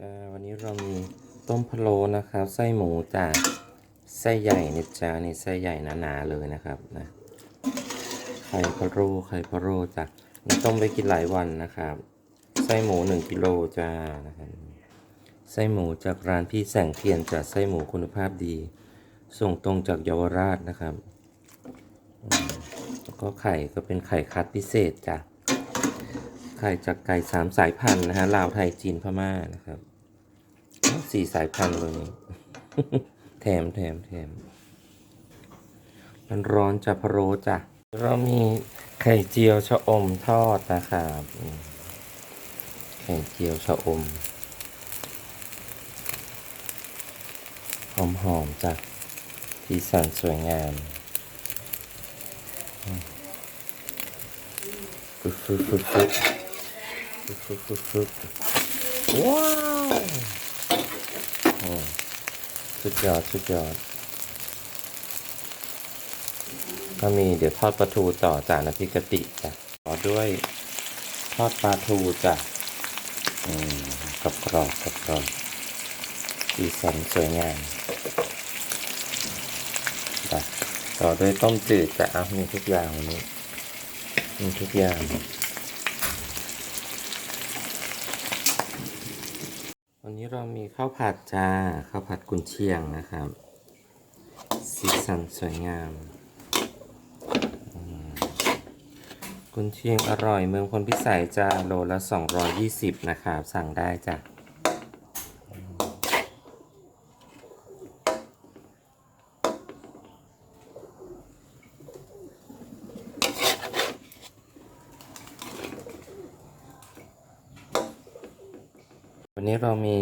จ้าวันนี้เรามีต้มพะโล้นะครับ ไส้หมูจ้าไส้ใหญ่นะจ้านี่ไส้ใหญ่หนาๆเลยนะครับนะไข่พะโล้ไข่พะโล้จ้ะนี่ต้มไปกินหลายวันนะครับ ไส้หมูหนึ่งกิโลจ้านะครับไส้หมูจากร้านพี่แสงเทียนจากไส้หมูคุณภาพดี ส่งตรงจากเยาวราชนะครับแล้วก็ไข่ก็เป็นไข่คัดพิเศษจ้ะ ข่จากไก่สามสายพันธุ์นะฮะลาวไทยจีนพม่านะครับสี่สายพันธุ์เลยแถมแถมแถมมันร้อนจะพะโลจ้ะเรามีไข่เจียวชะอมทอดนะครับไข่เจียวชะอมหอมหอมๆจ้ะสีสันสวยงามฟึบฟึบฟึบ ฟึบฟึบฟึบฟึบว้าวโอ้สุดยอดสุดยอดก็มีเดี๋ยวทอดปลาทูต่อจากน้ำพริกกะปิจ้ะต่อด้วยทอดปลาทูจ้ะอืมกรอบกรอบกรอบกรอบสีสันสวยงามจ้ะต่อด้วยต้มจืดจ้ะอะมีทุกอย่างวันนี้มีทุกอย่าง วันนี้ เรามีข้าวผัดจ้าข้าวผัดกุนเชียงนะครับ สีสันสวยงามมกุนเชียงอร่อยเมืองพลพิสัยจ้าโลละ 220 นะครับ สั่งได้จ้ะวันนี้เรามี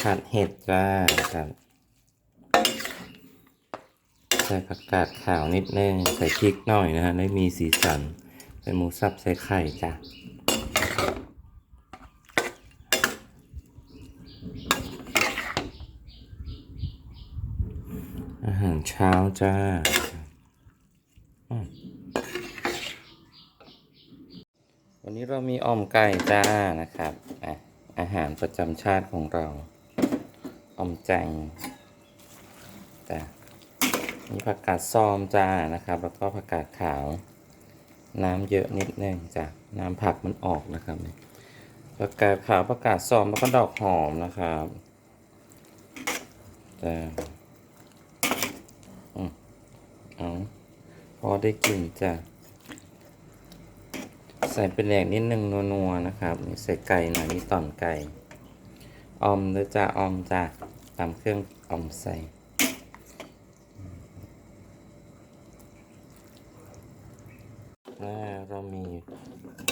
ผัดเห็ดจ้าครับใส่ผักกาดขาวนิดนึงใส่พริกหน่อยนะฮะได้มีสีสัน เป็นหมูสับใส่ไข่จ้ะอาหารเช้าจ้าวันนี้เรามีอ่อมไก่จ้านะครับอะอาหารประจำชาติของเรา อมแจงจ้ามีผักกาดซอมจ้านะครับ แล้วก็ผักกาดขาว น้ำเยอะนิดนึงจ้ะน้ำผักมันออกนะครับผักกาดขาวผักกาดซอมแล้วก็ดอกหอมนะครับจ้าอืมเอาพอได้กลิ่นจ้ะใส่เป็นแหลกนิดนึงนัวๆนะครับ ใส่ไก่หน่อยมีต่อนไก่ออมหรือจ้าออมจ้ะ ตามเครื่องออมใส่เรามี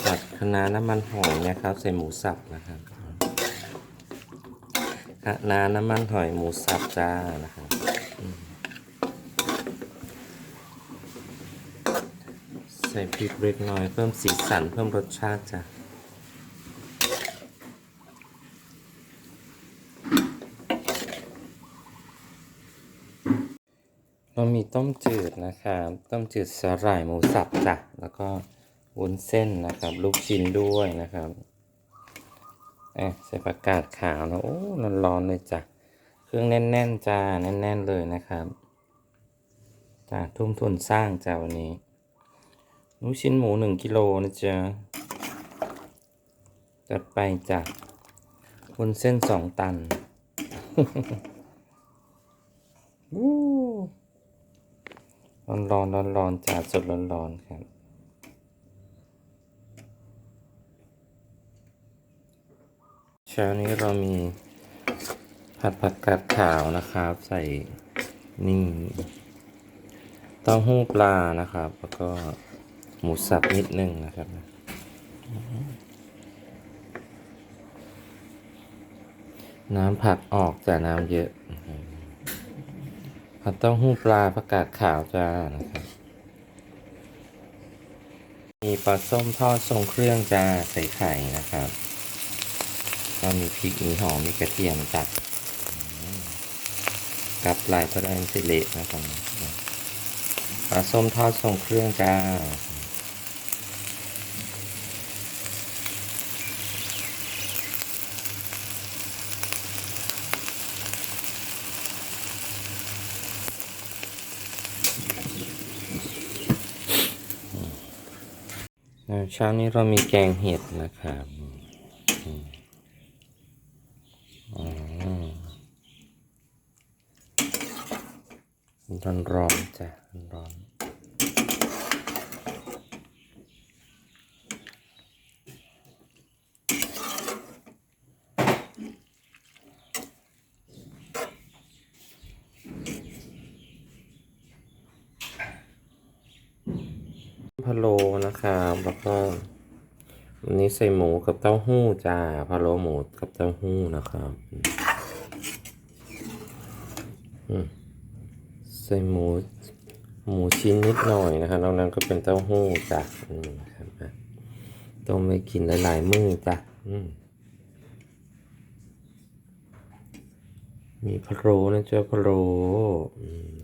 ผัดคะน้าน้ำมันหอยนะครับ ใส่หมูสับนะครับคะน้าน้ำมันหอยหมูสับจ้านะครับใส่พริกเล็กน้อยเพิ่มสีสันเพิ่มรสชาติจ้ะ เรามีต้มจืดนะครับ ต้มจืดสาหร่ายหมูสับจ้ะ แล้วก็วุ้นเส้นนะครับ ลูกชิ้นด้วยนะครับอะใส่ผักกาดขาวนะ โอ้ ร้อนๆเลยจ้ะ เครื่องแน่นๆจ้า แน่นๆเลยนะครับจ้าทุ่มทุนสร้างจ้าวันนี้ ลูกชิ้นหมูหนึ่งกิโลนะจ๊ะ จัดไปจ้ะวุ้นเส้นสองตันวู้ ร้อนร้อนร้อนร้อนๆจ้าสดร้อนร้อนๆครับ เช้านี้เรามีผัดผักกาดขาวนะครับ ใส่นี่เต้าหู้ปลานะครับ แล้วก็หมูสับนิดนึงนะครับน้ำผักออกจากน้ำเยอะ ผัดเต้าหู้ปลาผักกาดขาวจ้านะครับ มีปลาส้มทอดทรงเครื่องจ้าใส่ไข่นะครับ ก็มีพริกมีหอมมีกระเทียมจัดกับลายกระด้สิเละนะครับปลาส้มทอดทรงเครื่องจ้า เช้านี้เรามีแกงเห็ดนะครับอ๋อร้อนร้อนๆจ้ะร้อนพะโล้ นะครับ แล้วก็วันนี้ใส่หมูกับเต้าหู้จ้าพะโล้หมูกับเต้าหู้นะครับอืมใส่หมูหมูชิ้นนิดหน่อยนะครับนอกนั้นก็เป็นเต้าหู้จ้ะอืมครับต้องไม่กินหลายๆมื้อจ้ะอืมมีพะโล้นะเจ้าพะโล้อืม